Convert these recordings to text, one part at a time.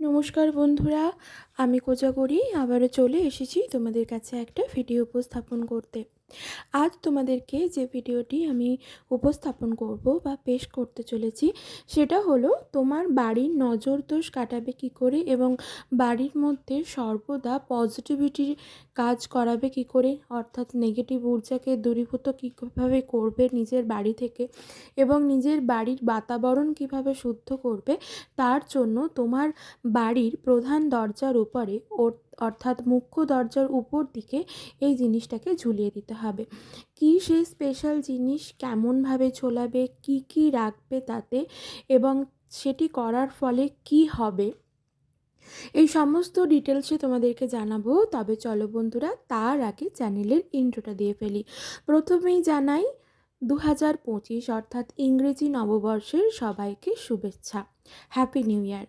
নমস্কার বন্ধুরা আমি কোজাগরি আবারও চলে এসেছি তোমাদের কাছে একটা ভিডিও উপস্থাপন করতে। আজ তোমাদেরকে যে ভিডিওটি আমি উপস্থাপন করব বা পেশ করতে চলেছি, সেটা হলো তোমার বাড়ির নজর দোষ কাটাবে কী করে এবং বাড়ির মধ্যে সর্বদা পজিটিভিটির কাজ করাবে কী করে, অর্থাৎ নেগেটিভ ঊর্জাকে দূরীভূত কীভাবে করবে নিজের বাড়ি থেকে এবং নিজের বাড়ির বাতাবরণ কীভাবে শুদ্ধ করবে, তার জন্য তোমার বাড়ির প্রধান দরজার উপরে অর্থাৎ মুখ্য দরজার উপর দিকে এই জিনিসটাকে ঝুলিয়ে দিতে হবে। কী সেই স্পেশাল জিনিস, কেমনভাবে ছোলাবে কি কি রাখবে তাতে, এবং সেটি করার ফলে কি হবে? এই সমস্ত ডিটেলসে তোমাদেরকে জানাব। তবে চলো বন্ধুরা, তার আগে চ্যানেলের ইন্ট্রোটা দিয়ে ফেলি। প্রথমেই জানাই দু হাজার পঁচিশ অর্থাৎ ইংরেজি নববর্ষের সবাইকে শুভেচ্ছা। হ্যাপি নিউ ইয়ার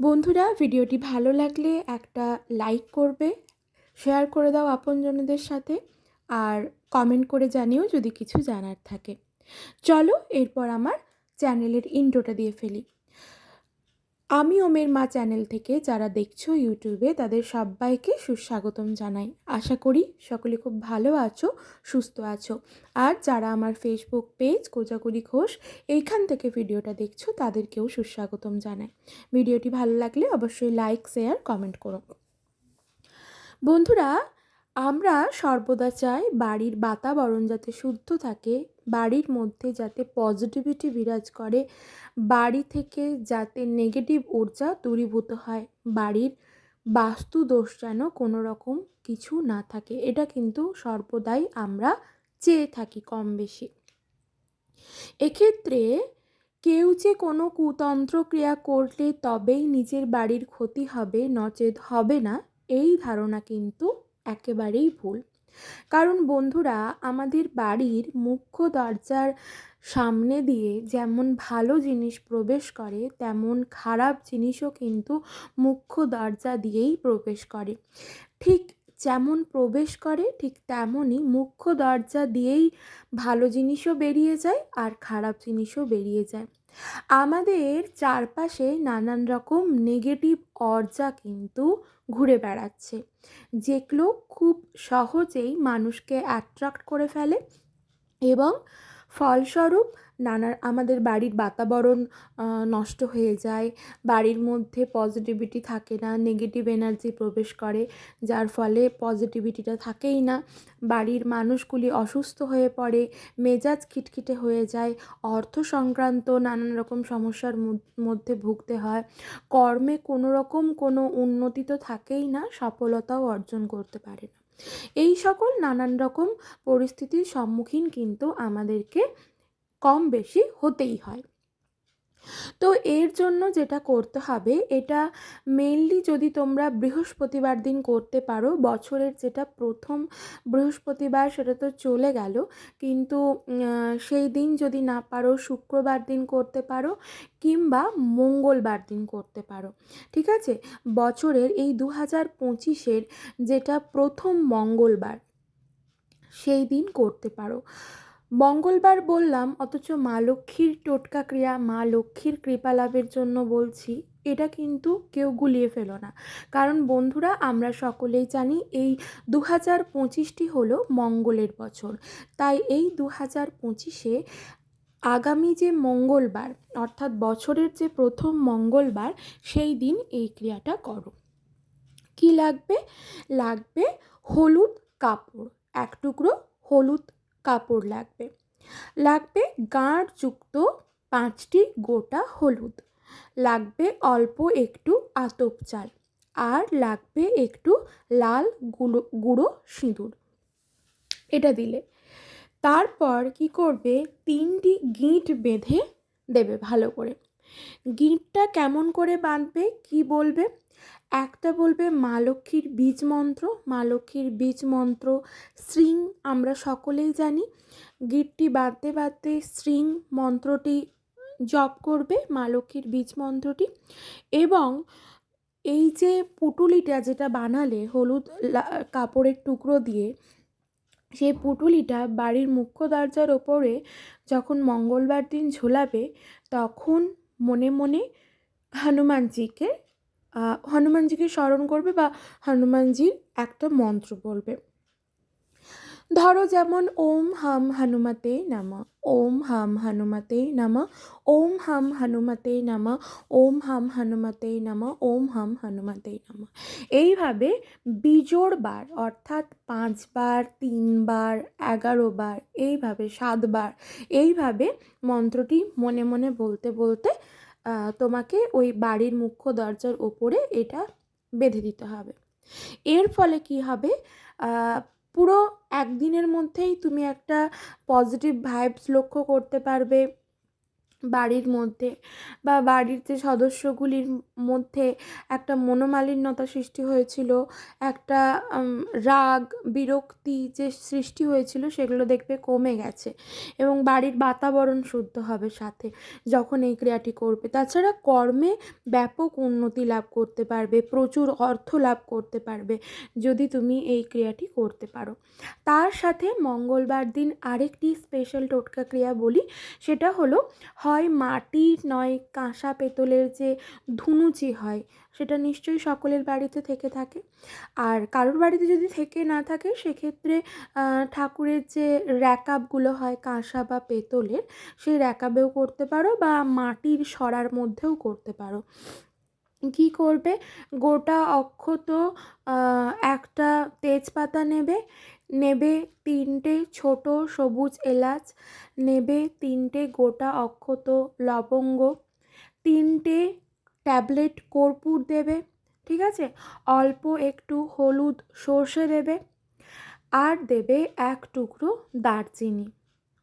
বন্ধুরা, ভিডিওটি ভালো লাগলে একটা লাইক করবে, শেয়ার করে দাও আপনজনদের সাথে, আর কমেন্ট করে জানিও যদি কিছু জানার থাকে। চলো, এরপর আমার চ্যানেলের ইন্ট্রোটা দিয়ে ফেলি। আমি ওমের মা চ্যানেল থেকে যারা দেখছ ইউটিউবে, তাদের সবাইকে সুস্বাগতম জানাই। আশা করি সকলে খুব ভালো আছো, সুস্থ আছো। আর যারা আমার ফেসবুক পেজ কোজাগুলি ঘোষ, এইখান থেকে ভিডিওটা দেখছ, তাদেরকেও সুস্বাগতম জানাই। ভিডিওটি ভালো লাগলে অবশ্যই লাইক শেয়ার কমেন্ট করো। বন্ধুরা, আমরা সর্বদা চাই বাড়ির বাতাবরণ যাতে শুদ্ধ থাকে বাড়ির মধ্যে যাতে পজিটিভিটি বিরাজ করে, বাড়ি থেকে যাতে নেগেটিভ ঊর্জা দূরীভূত হয়, বাড়ির বাস্তু দোষ যেন কোনো রকম কিছু না থাকে, এটা কিন্তু সর্বদাই আমরা চেয়ে থাকি কম বেশি এক্ষেত্রে কেউ যে কোনো কুতন্ত্র ক্রিয়া করলে তবেই নিজের বাড়ির ক্ষতি হবে, নচেত হবে না, এই ধারণা কিন্তু একেবারেই ভুল। কারণ বন্ধুরা, আমাদের বাড়ির মুখ্য দরজার সামনে দিয়ে যেমন ভালো জিনিস প্রবেশ করে, তেমন খারাপ জিনিসও কিন্তু মুখ্য দরজা দিয়েই প্রবেশ করে। ঠিক যেমন প্রবেশ করে, ঠিক তেমনই মুখ্য দরজা দিয়েই ভালো জিনিসও বেরিয়ে যায় আর খারাপ জিনিসও বেরিয়ে যায়। আমাদের চারপাশে নানান রকম নেগেটিভ অর্জা কিন্তু ঘুরে বেড়াচ্ছে। যেগুলো খুব সহজেই মানুষকে অ্যাট্রাক্ট করে ফেলে এবং ফলস্বরূপ নানা আমাদের বাড়ির বাতাবরণ নষ্ট হয়ে যায়। বাড়ির মধ্যে পজিটিভিটি থাকে না নেগেটিভ এনার্জি প্রবেশ করে, যার ফলে পজিটিভিটিটা থাকেই না। বাড়ির মানুষগুলি অসুস্থ হয়ে পড়ে, মেজাজ খিটখিটে হয়ে যায়, অর্থ সংক্রান্ত নানান রকম সমস্যার মধ্যে ভুগতে হয়। কর্মে কোনো রকম কোনো উন্নতি তো থাকেই না, সফলতাও অর্জন করতে পারে না। এই সকল নানান রকম পরিস্থিতির সম্মুখীন কিন্তু আমাদেরকে কম বেশি হতেই হয়। তো এর জন্য যেটা করতে হবে, এটা মেনলি যদি তোমরা বৃহস্পতিবার দিন করতে পারো, বছরের যেটা প্রথম বৃহস্পতিবার সেটা তো চলে গেল, কিন্তু সেই দিন যদি না পারো, শুক্রবার দিন করতে পারো কিংবা মঙ্গলবার দিন করতে পারো, ঠিক আছে? বছরের এই দু হাজার পঁচিশের যেটা প্রথম মঙ্গলবার, সেই দিন করতে পারো। মঙ্গলবার বললাম, অথচ মা লক্ষ্মীর টোটকা ক্রিয়া, মা লক্ষ্মীর কৃপা লাভের জন্য বলছি, এটা কিন্তু কেউ গুলিয়ে ফেলো না। কারণ বন্ধুরা, আমরা সকলেই জানি এই দু হাজার পঁচিশটি হলো মঙ্গলের বছর। তাই এই দু হাজার পঁচিশে আগামী যে মঙ্গলবার, অর্থাৎ বছরের যে প্রথম মঙ্গলবার, সেই দিন এই ক্রিয়াটা করো। কি লাগবে? লাগবে হলুদ কাপড়। এক টুকরো হলুদ কাপড় লাগবে। লাগবে গাঁটযুক্ত পাঁচটি গোটা হলুদ। লাগবে অল্প একটু আতপ চাল। আর লাগবে একটু লাল গুঁড়ো গুঁড়ো সিঁদুর। এটা দিলে। তারপর কি করবে? তিনটি গিঁট বেঁধে দেবে ভালো করে। গিঁটটা কেমন করে বাঁধবে? কি বলবে? একটা বলবে মা লক্ষ্মীর বীজ মন্ত্র, মা লক্ষ্মীর বীজ মন্ত্র, শ্রিং আমরা সকলেই জানি। গিটটি বাঁধতে বাঁধতে শ্রিং মন্ত্রটি জপ করবে মা লক্ষ্মীর বীজ মন্ত্রটি। এবং এই যে পুটুলিটা যেটা বানালে হলুদ কাপড়ের টুকরো দিয়ে, সেই পুটুলিটা বাড়ির মুখ্য দরজার ওপরে যখন মঙ্গলবার দিন ঝোলাবে, তখন মনে মনে হনুমানজিকে হনুমানজিকে স্মরণ করবে বা হনুমানজির একটা মন্ত্র বলবে। ধরো যেমন, ওম হাম হনুমতে নামা, ওম হাম হনুমতে নামা, ওম হাম হনুমতে নামা, ওম হাম হনুমতে নামা, ওম হাম হনুমতে নামা। এইভাবে বিজোড় বার, অর্থাৎ পাঁচবার তিনবার এগারো বার, এইভাবে সাতবার এইভাবে মন্ত্রটি মনে মনে বলতে বলতে তোমাকে ওই বাড়ির মুখ্য দরজার ওপরে এটা বেঁধে দিতে হবে। এর ফলে কি হবে? পুরো একদিনের মধ্যেই তুমি একটা পজিটিভ ভাইবস লক্ষ্য করতে পারবে। বাড়ির মধ্যে বা বাড়ির যে সদস্যগুলির মধ্যে একটা মনোমালিন্যতা সৃষ্টি হয়েছিল, একটা রাগ, বিরক্তি যে সৃষ্টি হয়েছিল সেগুলো দেখবে কমে গেছে এবং বাড়ির বাতাবরণ শুদ্ধ হবে সাথে যখন এই ক্রিয়াটি করবে। তাছাড়া কর্মে ব্যাপক উন্নতি লাভ করতে পারবে, প্রচুর অর্থ লাভ করতে পারবে যদি তুমি এই ক্রিয়াটি করতে পারো। তার সাথে মঙ্গলবার দিন আরেকটি স্পেশাল টোটকা ক্রিয়া বলি, সেটা হলো হয় মাটির নয় কাঁসা পেতলের যে ধুনুচি হয়, সেটা নিশ্চয়ই সকলের বাড়িতে থেকে থাকে। আর কারোর বাড়িতে যদি থেকে না থাকে, সেক্ষেত্রে ঠাকুরের যে র্যাকাপগুলো হয় কাঁসা বা পেতলের, সেই র্যাকাপেও করতে পারো বা মাটির সরার মধ্যেও করতে পারো। কী করবে? গোটা অক্ষত একটা তেজপাতা নেবে নেবে তিনটে ছোট সবুজ এলাচ, নেবে তিনটে গোটা অক্ষত লবঙ্গ, তিনটে ট্যাবলেট কর্পূর দেবে, ঠিক আছে? অল্প একটু হলুদ সর্ষে দেবে, আর দেবে এক টুকরো দারচিনি।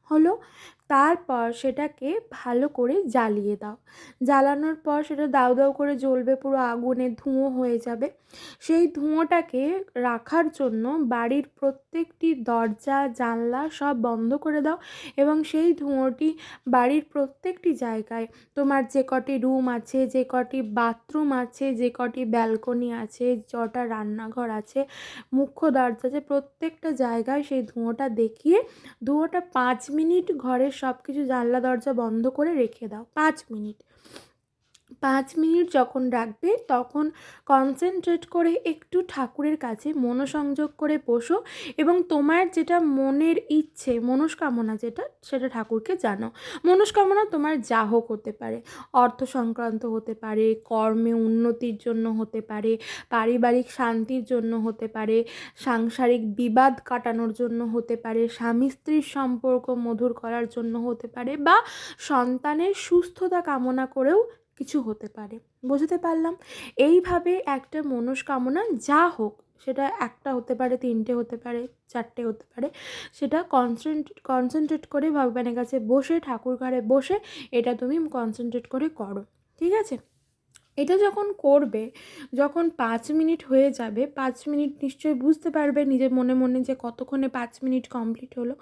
হলো? তারপর সেটাকে ভালো করে জ্বালিয়ে দাও। জ্বালানোর পর সেটা দাউ দাউ করে জ্বলবে, পুরো আগুনে ধুঁয়ো হয়ে যাবে। সেই ধুঁয়োটাকে রাখার জন্য বাড়ির প্রত্যেকটি দরজা, জানলা সব বন্ধ করে দাও এবং সেই ধুঁয়োটি বাড়ির প্রত্যেকটি জায়গায় তোমার যে কটি রুম আছে, যে কটি বাথরুম আছে, যে কটি ব্যালকনি আছে যটা রান্নাঘর আছে, মুখ্য দরজা আছে, প্রত্যেকটা জায়গায় সেই ধুঁয়োটা দেখিয়ে, ধুঁয়োটা পাঁচ মিনিট ঘরের সব কিছু জানলা দরজা বন্ধ করে রেখে দাও। পাঁচ মিনিট। পাঁচ মিনিট যখন রাখবে, তখন কনসেন্ট্রেট করে একটু ঠাকুরের কাছে মনোসংযোগ করে বসো এবং তোমার যেটা মনের ইচ্ছে, মনস্কামনা যেটা, সেটা ঠাকুরকে জানো। মনস্কামনা তোমার যা হোক হতে পারে। অর্থ সংক্রান্ত হতে পারে, কর্মে উন্নতির জন্য হতে পারে, পারিবারিক শান্তির জন্য হতে পারে, সাংসারিক বিবাদ কাটানোর জন্য হতে পারে, স্বামী স্ত্রীর সম্পর্ক মধুর করার জন্য হতে পারে বা সন্তানের সুস্থতা কামনা করেও কিছু হতে পারে। বোঝাতে পারলাম? এইভাবে একটা মনস্কামনা যা হোক, সেটা একটা হতে পারে, তিনটে হতে পারে, চারটে হতে পারে, সেটা কনসেন্ট্রেট কনসেন্ট্রেট করে ভগবানের কাছে বসে, ঠাকুর ঘরে বসে এটা তুমি কনসেন্ট্রেট করে করো। ঠিক আছে? এটা যখন করবে, যখন পাঁচ মিনিট হয়ে যাবে, পাঁচ মিনিট নিশ্চয়ই বুঝতে পারবে নিজের মনে মনে যে কতক্ষণে পাঁচ মিনিট কমপ্লিট হলো।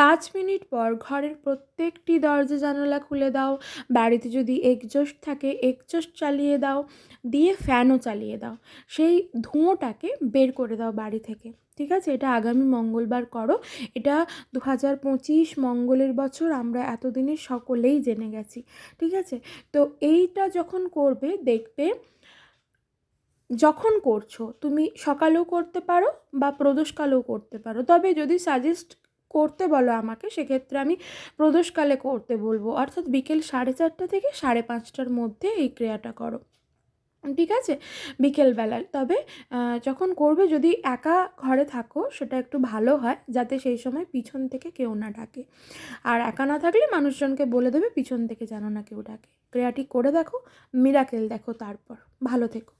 পাঁচ মিনিট পর ঘরের প্রত্যেকটি দরজা জানালা খুলে দাও, বাড়িতে যদি একজস্ট থাকে একজস্ট চালিয়ে দাও, দিয়ে ফ্যানও চালিয়ে দাও। সেই ধুঁয়োটাকে বের করে দাও বাড়ি থেকে। ঠিক আছে? এটা আগামী মঙ্গলবার করো। এটা দু হাজার পঁচিশ মঙ্গলের বছর আমরা এতদিনে সকলেই জেনে গেছি। ঠিক আছে? তো এইটা যখন করবে, দেখবে যখন করছ, তুমি সকালেও করতে পারো বা প্রদোষকালেও করতে পারো। তবে যদি সাজেস্ট করতে বলো আমাকে, সেক্ষেত্রে আমি প্রদোষকালে করতে বলব। অর্থাৎ বিকেল সাড়ে চারটা থেকে সাড়ে পাঁচটার মধ্যে এই ক্রিয়াটা করো। ঠিক আছে? বিকেলবেলার। তবে যখন করবে, যদি একা ঘরে থাকো, সেটা একটু ভালো হয়, যাতে সেই সময় পিছন থেকে কেউ না ডাকে। আর একা না থাকলে মানুষজনকে বলে দেবে, পিছন থেকে যেন না কেউ ডাকে। ক্রিয়াটি করে দেখো মিরাকেল দেখো তারপর। ভালো থেকো।